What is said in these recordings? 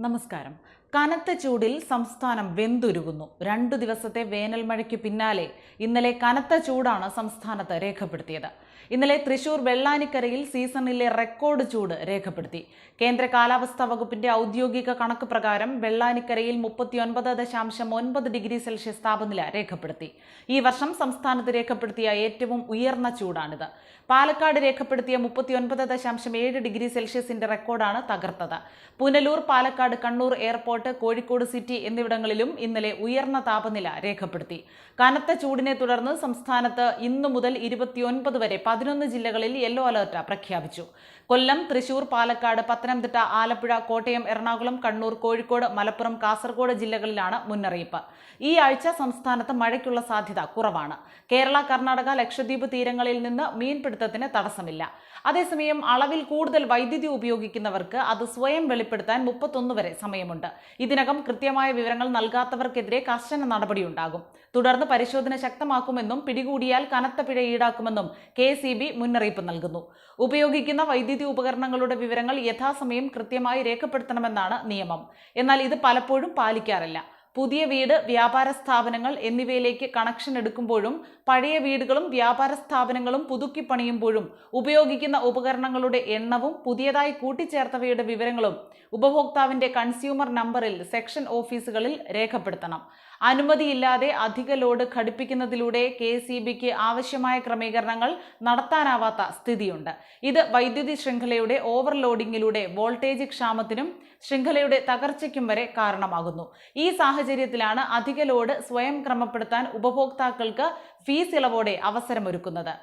നമസ്കാരം. കനത്ത ചൂടിൽ സംസ്ഥാനം വെന്തുരുകുന്നു. രണ്ടു ദിവസത്തെ വേനൽ മഴയ്ക്ക് പിന്നാലെ ഇന്നലെ കനത്ത ചൂടാണ് സംസ്ഥാനത്ത് രേഖപ്പെടുത്തിയത്. ഇന്നലെ തൃശൂർ വെള്ളാനിക്കരയിൽ സീസണിലെ റെക്കോർഡ് ചൂട് രേഖപ്പെടുത്തി. കേന്ദ്ര കാലാവസ്ഥാ വകുപ്പിന്റെ ഔദ്യോഗിക കണക്ക് പ്രകാരം വെള്ളാനിക്കരയിൽ മുപ്പത്തിയൊൻപത് ദശാംശം ഒൻപത് ഡിഗ്രി സെൽഷ്യസ് താപനില രേഖപ്പെടുത്തി. ഈ വർഷം സംസ്ഥാനത്ത് രേഖപ്പെടുത്തിയ ഏറ്റവും ഉയർന്ന ചൂടാണിത്. പാലക്കാട് രേഖപ്പെടുത്തിയ മുപ്പത്തിയൊൻപത് ദശാംശം ഏഴ് ഡിഗ്രി സെൽഷ്യസിന്റെ റെക്കോർഡാണ് തകർത്തത്. പുനലൂർ പാലക്കാട് കണ്ണൂർ എയർപോർട്ട് കോഴിക്കോട് സിറ്റി എന്നിവിടങ്ങളിലും ഇന്നലെ ഉയർന്ന താപനില രേഖപ്പെടുത്തി. കനത്ത ചൂടിനെ തുടർന്ന് സംസ്ഥാനത്ത് ഇന്നു മുതൽ ഇരുപത്തിയൊൻപത് വരെ പതിനൊന്ന് ജില്ലകളിൽ യെല്ലോ അലർട്ട് പ്രഖ്യാപിച്ചു. കൊല്ലം തൃശൂർ പാലക്കാട് പത്തനംതിട്ട ആലപ്പുഴ കോട്ടയം എറണാകുളം കണ്ണൂർ കോഴിക്കോട് മലപ്പുറം കാസർഗോഡ് ജില്ലകളിലാണ് മുന്നറിയിപ്പ്. ഈ ആഴ്ച സംസ്ഥാനത്ത് മഴയ്ക്കുള്ള സാധ്യത കുറവാണ്. കേരള കർണാടക ലക്ഷദ്വീപ് തീരങ്ങളിൽ നിന്ന് മീൻപിടുത്തത്തിന് തടസ്സമില്ല. അതേസമയം അളവിൽ കൂടുതൽ വൈദ്യുതി ഉപയോഗിക്കുന്നവർക്ക് അത് സ്വയം വെളിപ്പെടുത്താൻ മുപ്പത്തൊന്ന് വരെ സമയമുണ്ട്. ഇതിനകം കൃത്യമായ വിവരങ്ങൾ നൽകാത്തവർക്കെതിരെ കർശന നടപടിയുണ്ടാകും. തുടർന്ന് പരിശോധന ശക്തമാക്കുമെന്നും പിടികൂടിയാൽ കനത്ത പിഴ ഈടാക്കുമെന്നും കെ സി ബി മുന്നറിയിപ്പ് നൽകുന്നു. ഉപയോഗിക്കുന്ന വൈദ്യുതി ഉപകരണങ്ങളുടെ വിവരങ്ങൾ യഥാസമയം കൃത്യമായി രേഖപ്പെടുത്തണമെന്നാണ് നിയമം. എന്നാൽ ഇത് പലപ്പോഴും പാലിക്കാറില്ല. പുതിയ വീട് വ്യാപാര സ്ഥാപനങ്ങൾ എന്നിവയിലേക്ക് കണക്ഷൻ എടുക്കുമ്പോഴും പഴയ വീടുകളും വ്യാപാര സ്ഥാപനങ്ങളും പുതുക്കി പണിയുമ്പോഴും ഉപയോഗിക്കുന്ന ഉപകരണങ്ങളുടെ എണ്ണവും പുതിയതായി കൂട്ടിച്ചേർത്തവയുടെ വിവരങ്ങളും ഉപഭോക്താവിന്റെ കൺസ്യൂമർ നമ്പറിൽ സെക്ഷൻ ഓഫീസുകളിൽ രേഖപ്പെടുത്തണം. അനുമതിയില്ലാതെ അധിക ലോഡ് ഘടിപ്പിക്കുന്നതിലൂടെ കെ സി ബിക്ക് ആവശ്യമായ ക്രമീകരണങ്ങൾ നടത്താനാവാത്ത സ്ഥിതിയുണ്ട്. ഇത് വൈദ്യുതി ശൃംഖലയുടെ ഓവർലോഡിങ്ങിലൂടെ വോൾട്ടേജ് ക്ഷാമത്തിനും ശൃംഖലയുടെ തകർച്ചയ്ക്കും വരെ കാരണമാകുന്നു. ഈ സാഹചര്യത്തിലാണ് അധിക ലോഡ് സ്വയം ക്രമപ്പെടുത്താൻ ഉപഭോക്താക്കൾക്ക് ഫീസ് ഇളവോടെ അവസരമൊരുക്കുന്നത്.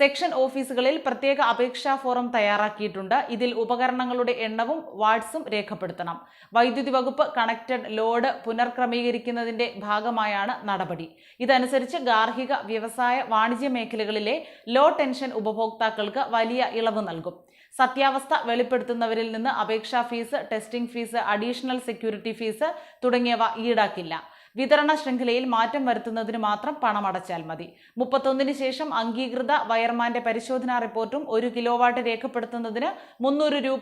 സെക്ഷൻ ഓഫീസുകളിൽ പ്രത്യേക അപേക്ഷാ ഫോറം തയ്യാറാക്കിയിട്ടുണ്ട്. ഇതിൽ ഉപകരണങ്ങളുടെ എണ്ണവും വാട്സും രേഖപ്പെടുത്തണം. വൈദ്യുതി വകുപ്പ് കണക്റ്റഡ് ലോഡ് പുനർക്രമീകരിക്കുന്നതിന്റെ ഭാഗമായാണ് നടപടി. ഇതനുസരിച്ച് ഗാർഹിക വ്യവസായ വാണിജ്യ മേഖലകളിലെ ലോ ടെൻഷൻ ഉപഭോക്താക്കൾക്ക് വലിയ ഇളവ് നൽകും. സത്യാവസ്ഥ വെളിപ്പെടുത്തുന്നവരിൽ നിന്ന് അപേക്ഷാ fees testing fees additional security fees തുടങ്ങിയവ ഈടാക്കില്ല. വിതരണ ശൃംഖലയിൽ മാറ്റം വരുത്തുന്നതിന് മാത്രം പണമടച്ചാൽ മതി. മുപ്പത്തൊന്നിന് ശേഷം അംഗീകൃത വയർമാന്റെ പരിശോധനാ റിപ്പോർട്ടും ഒരു കിലോവാട്ട് രേഖപ്പെടുത്തുന്നതിന് മുന്നൂറ് രൂപ